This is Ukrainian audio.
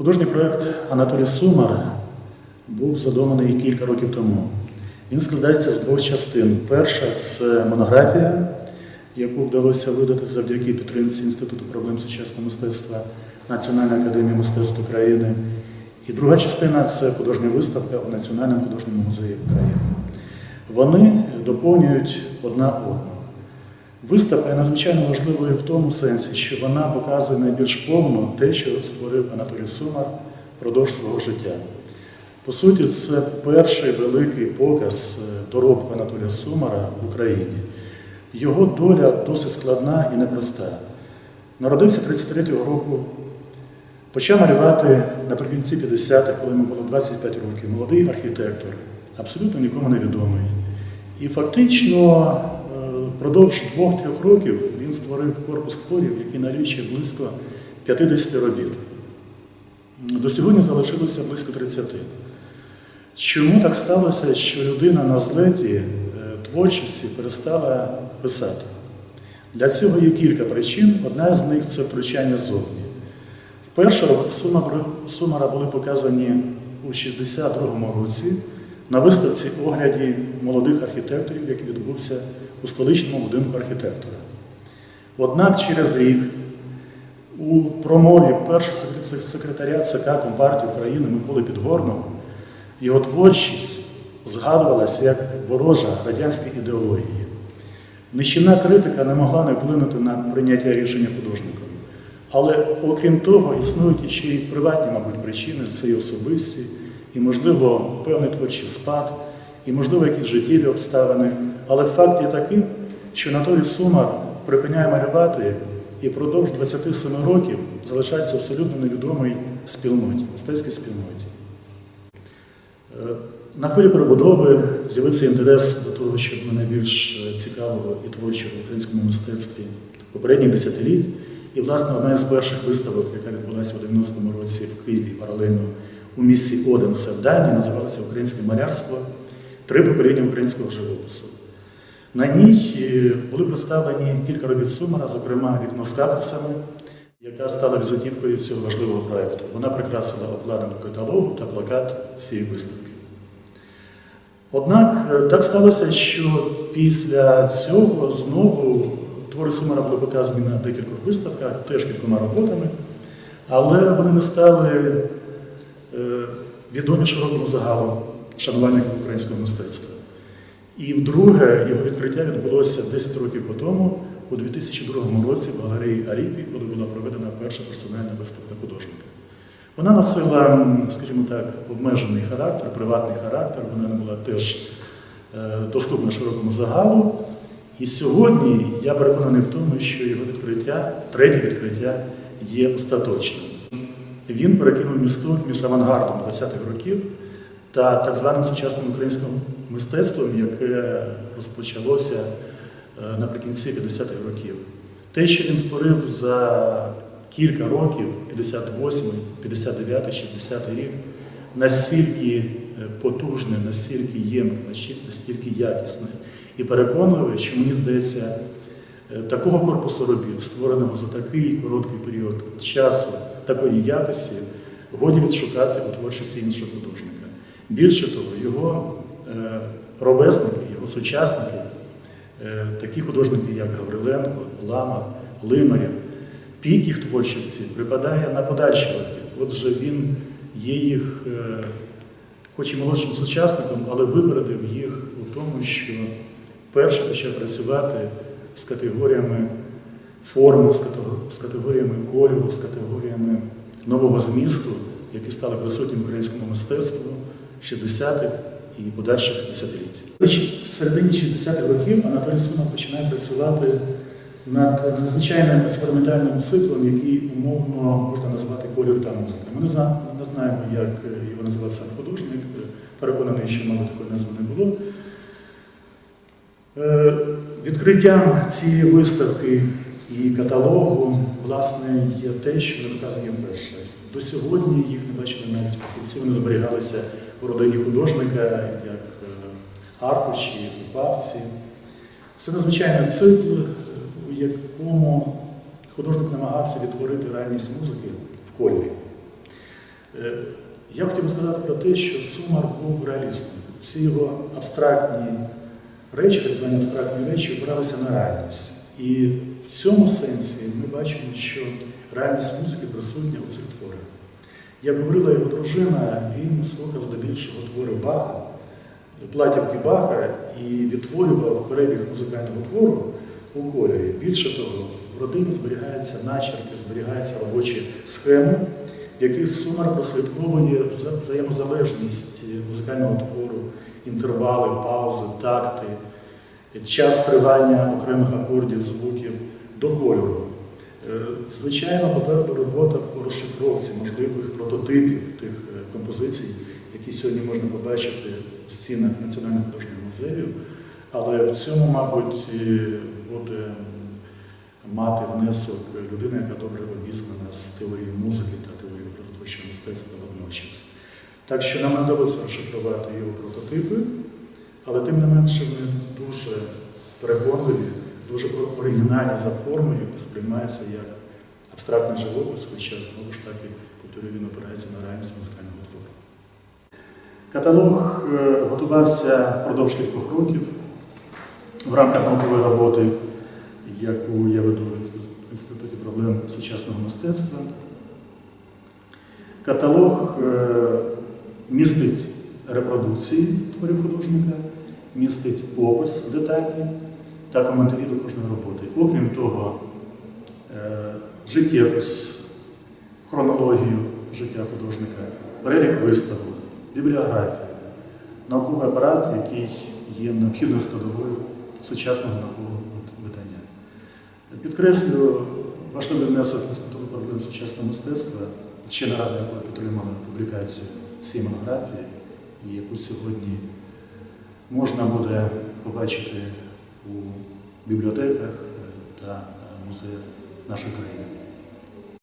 Художній проєкт Анатолій Сумар був задуманий кілька років тому. Він складається з двох частин. Перша це монографія, яку вдалося видати завдяки підтримці Інституту проблем сучасного мистецтва Національної академії мистецтв України. І друга частина це художня виставка у Національному художньому музеї України. Вони доповнюють одна одну. Виставка надзвичайно важливою в тому сенсі, що вона показує найбільш повно те, що створив Анатолій Сумар впродовж свого життя. По суті, це перший великий показ е, доробку Анатолія Сумара в Україні. Його доля досить складна і непроста. Народився 33-го року, почав малювати наприкінці 50-х, коли йому було 25 років. Молодий архітектор, абсолютно нікому не відомий. І фактично впродовж двох-трьох років він створив корпус творів, який налічує близько 50 робіт. До сьогодні залишилося близько 30. Чому так сталося, що людина на злеті е, творчості перестала писати? Для цього є кілька причин. Одна з них це втручання ззовні. Вперше роботи Сумара були показані у 62-му році на виставці огляді молодих архітекторів, який відбувся у столичному будинку архітектора. Однак через рік у промові першого секретаря ЦК Компартії України Миколи Підгорного його творчість згадувалася як ворожа радянська ідеологія. Нищівна критика не могла не вплинути на прийняття рішення художником. Але окрім того, існують ще й приватні, мабуть, причини, це і особисті, і, можливо, певний творчий спад, і, можливо, якісь життєві обставини. Але факт є таким, що Анатолій Сумар припиняє малювати і впродовж 27 років залишається абсолютно невідомий спільноті, мистецькій спільноті. Е, На хвилі перебудови з'явився інтерес до того, що мене більш е, цікавило і творчого в українському мистецтві попередніх десятиліть. І, власне, одна із перших виставок, яка відбулася у 90-му році в Києві паралельно у місті Оденсе в Данії, називалася Українське малярство три покоління українського живопису. На ній е, були представлені кілька робіт Сумара, зокрема вікно з кадрусами, яка стала візитівкою цього важливого проєкту. Вона прикрасила обкладинку каталогу та плакат цієї виставки. Однак е, так сталося, що після цього знову твори Сумара були показані на декількох виставках, теж кількома роботами, але вони не стали е, відомі широкому загалу шанувальників українського мистецтва. І вдруге його відкриття відбулося 10 років по тому, у 2002 році в галереї Аріпі, коли була проведена перша персональна виставка художника. Вона носила, скажімо так, обмежений характер, приватний характер, вона не була теж е, доступна широкому загалу. І сьогодні я переконаний в тому, що його відкриття, третє відкриття є остаточним. Він перекинув місток між авангардом 20-х років та так званим сучасним українським мистецтвом, яке розпочалося е, наприкінці 50-х років. Те, що він створив за кілька років, 58, 59, 60 рік, настільки е, потужне, настільки ємке, настільки якісне і переконливе, що мені здається, е, такого корпусу робіт, створеного за такий короткий період часу, такої якості, годі відшукати у творчості іншого художника. Більше того, його ровесники, його сучасники, е, такі художники, як Гавриленко, Ламах, Лимарєв, пік їх творчості припадає на подальші роки. Отже, він є їх, е, хоч і молодшим сучасником, але випередив їх у тому, що перше почав працювати з категоріями форми, з категоріями кольору, з категоріями нового змісту, які стали присутні українському мистецтву 60-х і подальших десятиліть. В середині 60-х років Анатолій Сумов починає працювати над надзвичайним експериментальним циклом, який умовно можна назвати колір та музика. Ми не, знаємо, як його називав сам художник, переконаний, що, мабуть, такої назви не було. Е, Відкриттям цієї виставки і каталогу, власне, є те, що не показані вперше. До сьогодні їх не бачили навіть фахівці, вони зберігалися у родині художника, як е, аркуші, папці. Це надзвичайний цикл, у якому художник намагався відтворити реальність музики в кольорі. Е, Я хотів би сказати про те, що Сумар був реалістом. Всі його абстрактні речі, так звані абстрактні речі, опиралися на реальність. І в цьому сенсі ми бачимо, що реальність музики присутня у цих творах. Як говорила його дружина, він слухав здебільшого твори Баха, платівки Баха і відтворював перебіг музикального твору у кольорі. Більше того, в родині зберігаються начерки, зберігаються робочі схеми, в яких Сумар прослідковує взаємозалежність музикального твору, інтервали, паузи, такти, час тривання окремих акордів, звуків до кольору. Е, Звичайно, попереду робота по розшифровці можливих прототипів тих е, композицій, які сьогодні можна побачити в стінах Національного художнього музею. Але в цьому, мабуть, буде мати внесок людина, яка добре обізнана з теорією музики та теорією образотворчого мистецтва водночас. Так що нам вдалося розшифрувати його прототипи, але тим не менше вони дуже переконливі, дуже оригінальні за формою і сприймаються як абстрактний живопис, хоча знову ж таки, повторюю, він опирається на реальність музикального твору. Каталог е, готувався впродовж кількох років в рамках наукової роботи, яку я веду в Інституті проблем сучасного мистецтва. Каталог е, містить репродукції творів художника, містить опис детальний та коментарі до кожної роботи. Окрім того, е, життєпис, хронологію життя художника, перелік виставок, бібліографія, науковий апарат, який є необхідною складовою сучасного наукового видання. Підкреслюю важливий внесок Інституту проблем сучасного мистецтва, ще рада, якою підтримала публікацію цієї монографії, яку сьогодні можна буде побачити у бібліотеках та музеях нашої країни.